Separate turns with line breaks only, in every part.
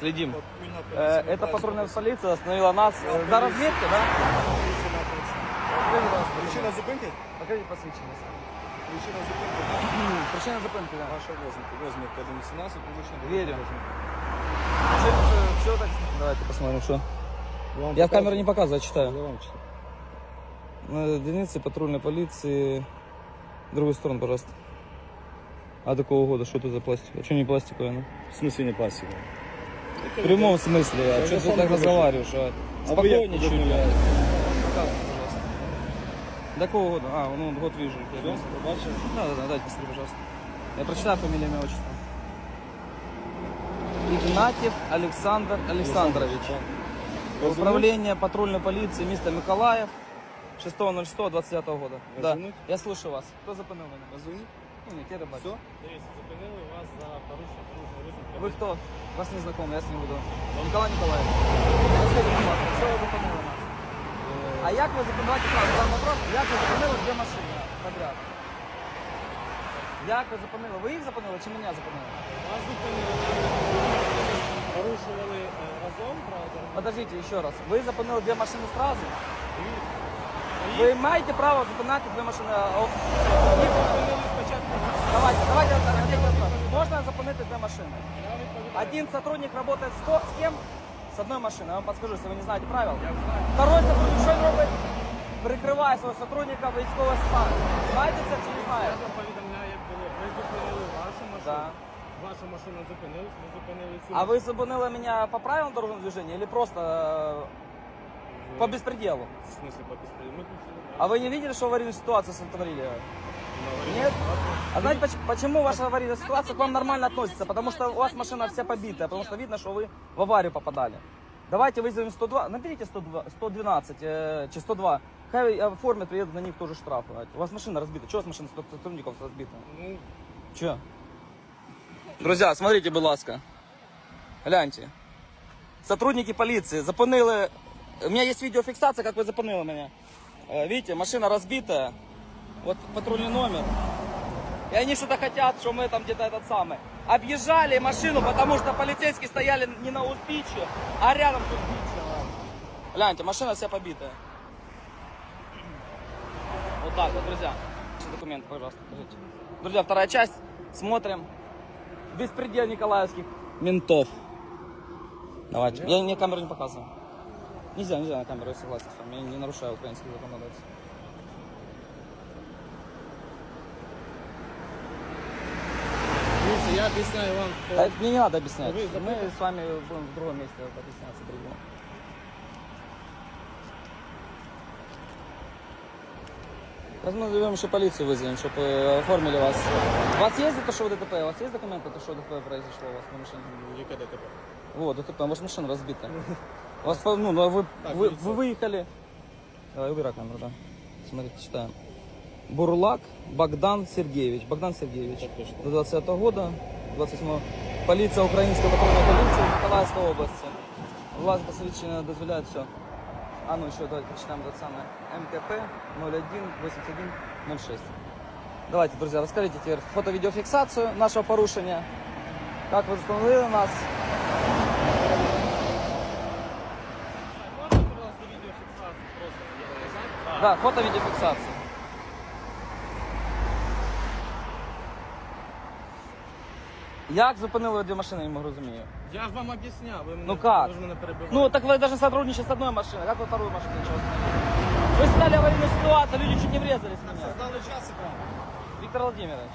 Следим.
Патрульна
Э,
поліція
Это
Миколаївська
патрульная
область.
полиция остановила нас э, за разметки, да?
Причина зупинки? Причина зупинки?
Покажите посвящение.
Причина зупинки.
Причина зупинки, да.
Ваша возмітка. Возмітка 1.18, публічна
Верю.
дорожня.
Что, что, что так? Давайте посмотрим, что.
Вам
Я в
показую.
камеру не показываю, читаю.
Я вам читаю.
На единице патрульной полиции. В другую сторону, пожалуйста. А до какого года? Что это за пластик? А что не пластиковая? Ну?
В смысле не пластика?
В прямом смысле. А что ты так разговариваешь? А?
А
пожалуйста. До какого года? А, ну год вижу.
Все?
Да, да, да, дайте посмотри, пожалуйста. Я прочитаю фамилию, имя, отчество. Игнатьев Александр Александрович. Управление патрульной полиции место Миколаев. 6.06.29 года. Да, я слушаю вас. Кто запомнил меня?
Позвоніть.
Ну, нет, я рыбак.
Все?
Дивіться, вас за порушення дорожнього руху.
Вы кто? Вас не знаком, я с ним буду. Николай Николаевич. Расскажите, пожалуйста, что вы зупинили нас? А як ви зупинили, сразу задам вопрос, як ви зупинили дві машини подряд? Як ви зупинили? Ви їх зупинили чи мене зупинили?
Вас зупинили, порушували е, разом право дорожнього
Подождите еще раз. Ви зупинили дві машини сразу?
руху.
Ви маєте право зупиняти дві машини? а, о,
Їх зупинили спочатку.
Давайте, давайте, давайте, Можна зупинити дві машини? Один сотрудник работает с, с кем? С одной машиной. Я вам подскажу, если вы не знаете правил. Второй сотрудник что робить? Прикриває свого сотрудника військового стану. Знаєте це чи не знаєте?
вам повідомляю, було. Ви зупинили вашу машину.
Да.
Ваша машина зупинилась, ви зупинили цю.
А вы зупинили меня по правилам дорожного движения или просто э, по беспределу?
В смысле по включили
А вы не видели, что аварийную ситуацию сотворили? Нет? А знаете, поч- почему ваша аварийная ситуация к вам нормально относится? Потому что у вас машина вся побитая, потому что видно, что вы в аварию попадали. Давайте вызовем 102, наберите 102, 112, э, чи 102. Хай оформят, приедут на них тоже штраф. У вас машина разбита. Чего у вас машина сотрудников разбита?
Ну,
Че? Друзья, смотрите, будь ласка. Гляньте. Сотрудники полиции запынили... У меня есть видеофиксация, как вы запынили меня. Э, Видите, машина разбитая. Вот патрульный номер. И они что-то хотят, что мы там где-то этот самый. Объезжали машину, потому что полицейские стояли не на узбичье, а рядом с узбичьем. Гляньте, машина вся побитая. Вот так вот, друзья. Ваши документы, пожалуйста, покажите. Друзья, вторая часть. Смотрим. Беспредел николаевских ментов. Давайте. Я мне камеру не показываю. Нельзя, нельзя на камеру, я согласен с вами. Я не нарушаю украинских законодательств.
дивіться, я об'ясняю вам, хто...
Да, мне не надо объяснять.
Вы
Мы
запутали.
с вами будем в другом месте объясняться другому. Сейчас мы зовем еще полицию вызовем, чтобы оформили вас. У вас есть то, что вы ДТП? У вас есть документы, то, что ДТП произошло у вас на машине?
Яке ДТП?
Вот, ДТП, ваша машина разбита. У вас, ну, ну, вы,
Так,
вы,
лицо.
вы выехали. Давай, убирай камеру, да. Смотрите, читаем. Бурлак Богдан Сергеевич. Богдан Сергеевич.
Так точно.
До 20 года, 27 Полиция Украинской патрульной полиции Николаевской области. Власть посвящена дозволяет все. А ну еще давайте прочитаем тот самый МКП 01 81 06. Давайте, друзья, расскажите теперь фото-видеофиксацию нашего порушения. Как вы установили нас? Да, фото-видеофиксация. Як зупинили дві машини, я не розумію.
Я ж вам об'ясняв, ви мене,
Ну как?
ви ж мене перебиваєте.
Ну, так вы даже сотрудничаете с одной машиной. Как вы вторую машину ничего остановили? Вы сняли аварийную ситуацию, люди чуть не врезались в меня.
Создали час екран.
Виктор Владимирович.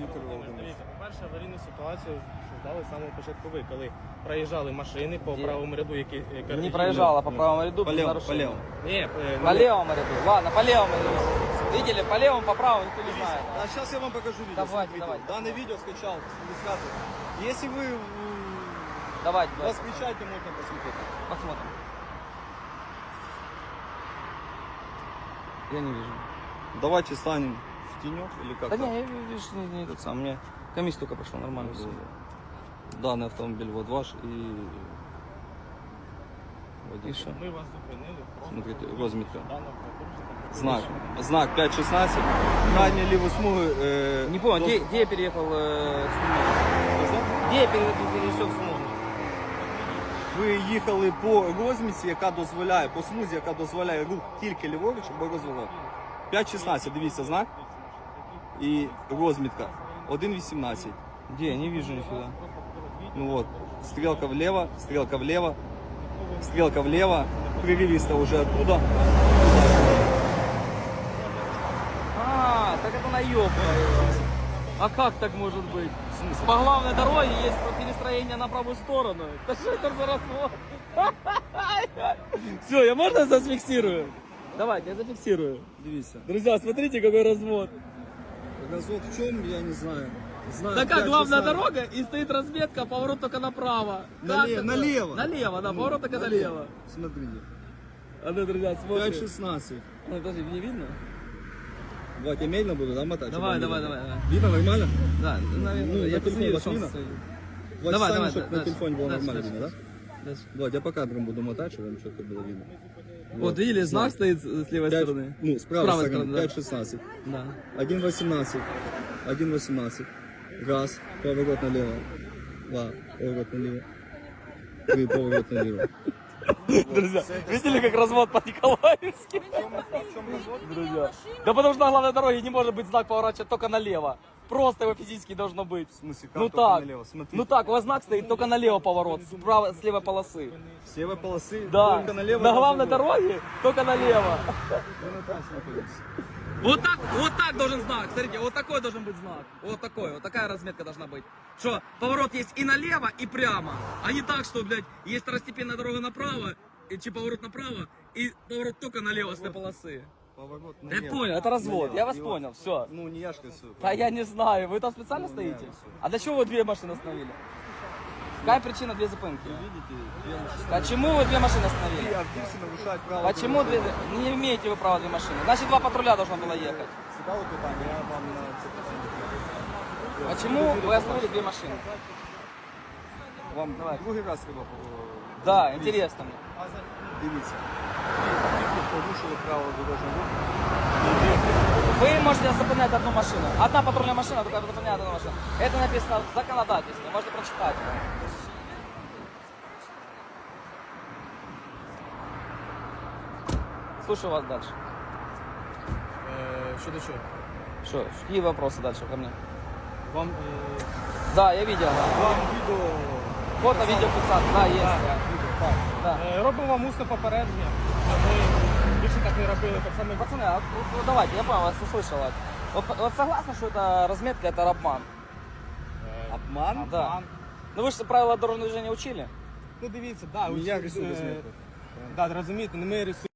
Віктор
Володимир,
Володимирович.
дивіться, по-перше, аварійну ситуацію создали з самого початку ви, коли проїжджали машини по
Де?
правому ряду, які... яка-
Не
які-
проезжала по
ну,
правому ряду
По
без
левому,
нарушения.
по левому.
Ні, е,
По
ну,
левому ряду. Ладно, по левому ряду. Видели, по левому, по правому никто не знает.
А сейчас я вам покажу видео.
Давайте,
смотрите.
давайте.
Данное видео скачал с 70 Если вы м,
Давайте,
вас
давайте,
включаете, можно посмотреть.
посмотрим. Я не вижу.
Давайте станем в тенек или как
Да не, я видишь, не, не тот сам. Мне комиссия только прошел нормально все.
Данный автомобиль вот ваш и
И
водитель.
что?
Ми вас зупинили. просто
Смотрите,
тому,
возьмите.
що дане правопорушення
Знак.
порушено.
Знак 5.16. Крайне левую смугу. Э,
Не понял,
до-
где, где я переехал э, с Тумы?
Что?
Где я пере- пересек смугу?
ви їхали по розмітці, яка дозволяє, по смузі, яка дозволяє рух тільки ліворуч або розворот. 5.16, дивіться, знак. І розмітка 1.18.
Где? Не вижу нифига.
Ну вот, стрелка влево, стрелка влево, стрелка влево, прерывисто уже оттуда.
А, так это наеб. А как так может быть? По главной дороге есть перестроение на правую сторону. Да что это за развод? Все, я можно зафиксирую? Давайте, я зафиксирую.
Дивіться.
Друзья, смотрите, какой развод.
Развод в чем, я не знаю. Знаю,
Такая
5.16.
главная дорога, и стоит разметка, поворот только направо. Как
Нале-
это?
налево.
Налево, да, поворот только налево.
Смотрите.
А ну, друзья, смотрим.
5.16.
Ну, подожди, мне видно?
Вот, я медленно буду, да, мотать?
Давай,
чтобы
давай,
видно?
давай, давай.
Видно нормально?
Да, наверное,
Ну,
я
на телефон вас видно?
Давай,
сами,
давай,
чтобы
да,
на телефоне было
дальше,
нормально
дальше.
видно, да? Вот, я по кадрам буду мотать, чтобы вам четко было видно.
Вот, видели, знак стоит с левой
Пять-
стороны.
Ну, с
С
правой,
правой
стороны,
стороны,
5.16.
Да.
1.18. 1.18. Раз, поворот налево. Два, поворот налево. Три, поворот налево.
Друзья, видели, как развод по Николаевски? Да потому что на главной дороге не может быть знак поворачивать только налево. Просто его физически должно быть.
В смысле, как
Ну
только
так.
налево? Смотри.
Ну так, у вас знак стоит только налево поворот, с, прав- с левой полосы.
С левой полосы,
Да,
только налево.
на главной дороге только налево.
Вы на трассе находитесь.
Вот так, вот так должен знак. Смотрите, вот такой должен быть знак. Вот такой, вот такая разметка должна быть. Что поворот есть и налево, и прямо. А не так, что, блядь, есть второстепенная дорога направо, и чи поворот направо, и поворот только налево с той полосы.
Поворот
Я
налево.
понял, это развод. Я вас
И вот-
понял, все.
Ну, не я ж рисую.
А я не знаю, вы там специально
Ну,
стоите?
всё.
А для чего вы две машины остановили? Какая причина две зупинки?
Видите, две машины.
Почему вы две машины
И
остановили?
Авдеевцы нарушают право.
Почему две... Не имеете вы права две машины? Значит, два патруля должно было ехать.
Цікаве питання, я вам на це питання.
Почему вы остановили две машины?
Вам
Давай.
другий раз треба по-
Да, интересно мне.
Дивіться. Порушили право дорожнього руху,
Вы можете зупинять одну машину. Одна патрульная машина только зупиняет одну машину. Это написано в законодательстве, можете прочитать. Слушаю вас дальше.
Е, Щодо чого?
Что, какие вопросы дальше ко мне?
Вам е,
Да, я видел. да.
вам відео
Фото, видео, фиксация. Да, есть. да.
так.
Да.
е, робимо вам усне попередження. Ми більше так не робили, так само.
Пацаны, а вот- вот давайте, я понял, вас услышал. Вот, вот согласны, что это разметка, это обман?
Е,
Обман?
Да. Ну вы же правила дорожного движения учили?
Ну дивіться, да,
Ну,
ось,
я рисую
е,
розмітку.
Да, розумієте, не ми рисуємо.